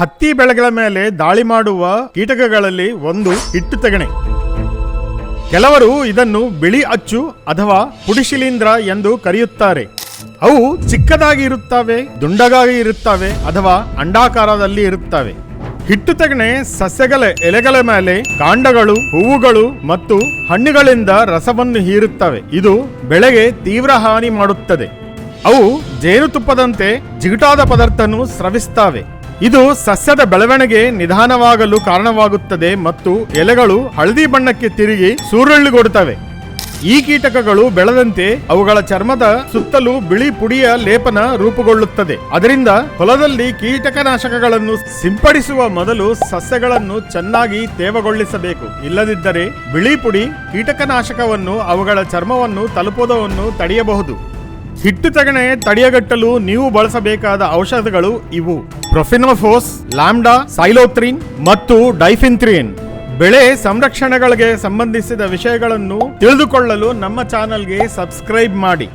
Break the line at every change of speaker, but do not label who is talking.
ಹತ್ತಿ ಬೆಳೆಗಳ ಮೇಲೆ ದಾಳಿ ಮಾಡುವ ಕೀಟಕಗಳಲ್ಲಿ ಒಂದು ಹಿಟ್ಟು ತೆಗಣೆ. ಕೆಲವರು ಇದನ್ನು ಬಿಳಿ ಅಚ್ಚು ಅಥವಾ ಪುಡಿಶಿಲೀಂಧ್ರ ಎಂದು ಕರೆಯುತ್ತಾರೆ. ಅವು ಚಿಕ್ಕದಾಗಿ ಇರುತ್ತವೆ, ದುಂಡಗಾಗಿ ಇರುತ್ತವೆ ಅಥವಾ ಅಂಡಾಕಾರದಲ್ಲಿ ಇರುತ್ತವೆ. ಹಿಟ್ಟು ತೆಗಣೆ ಸಸ್ಯಗಳ ಎಲೆಗಳ ಮೇಲೆ ಕಾಂಡಗಳು, ಹೂವುಗಳು ಮತ್ತು ಹಣ್ಣುಗಳಿಂದ ರಸವನ್ನು ಹೀರುತ್ತವೆ. ಇದು ಬೆಳೆಗೆ ತೀವ್ರ ಹಾನಿ ಮಾಡುತ್ತದೆ. ಅವು ಜೇನುತುಪ್ಪದಂತೆ ಜಿಗುಟಾದ ಪದಾರ್ಥವನ್ನು ಸ್ರವಿಸ್ತವೆ ಇದು ಸಸ್ಯದ ಬೆಳವಣಿಗೆ ನಿಧಾನವಾಗಲು ಕಾರಣವಾಗುತ್ತದೆ ಮತ್ತು ಎಲೆಗಳು ಹಳದಿ ಬಣ್ಣಕ್ಕೆ ತಿರುಗಿ ಸೂರಳ್ಳಿಗೊಡುತ್ತವೆ ಈ ಕೀಟಕಗಳು ಬೆಳೆದಂತೆ ಅವುಗಳ ಚರ್ಮದ ಸುತ್ತಲೂ ಬಿಳಿ ಪುಡಿಯ ಲೇಪನ ರೂಪುಗೊಳ್ಳುತ್ತದೆ. ಅದರಿಂದ ಹೊಲದಲ್ಲಿ ಕೀಟಕನಾಶಕಗಳನ್ನು ಸಿಂಪಡಿಸುವ ಮೊದಲು ಸಸ್ಯಗಳನ್ನು ಚೆನ್ನಾಗಿ ತೇವಗೊಳಿಸಬೇಕು. ಇಲ್ಲದಿದ್ದರೆ ಬಿಳಿ ಪುಡಿ ಕೀಟಕನಾಶಕವನ್ನು ಅವುಗಳ ಚರ್ಮವನ್ನು ತಲುಪುವುದನ್ನು ತಡೆಯಬಹುದು. ಹಿಟ್ಟು ತಗಣೆ ತಡೆಯಗಟ್ಟಲು ನೀವು ಬಳಸಬೇಕಾದ ಔಷಧಗಳು ಇವು. ಪ್ರೊಫಿನೋಫೋಸ್ ಲ್ಯಾಂಡಾ ಸೈಲೋತ್ರಿನ್ ಮತ್ತು ಡೈಫಿನ್ಥ್ರಿನ್ ಬೆಳೆ ಸಂರಕ್ಷಣೆಗಳಿಗೆ ಸಂಬಂಧಿಸಿದ ವಿಷಯಗಳನ್ನು ತಿಳಿದುಕೊಳ್ಳಲು ನಮ್ಮ ಚಾನಲ್ಗೆ ಸಬ್ಸ್ಕ್ರೈಬ್ ಮಾಡಿ.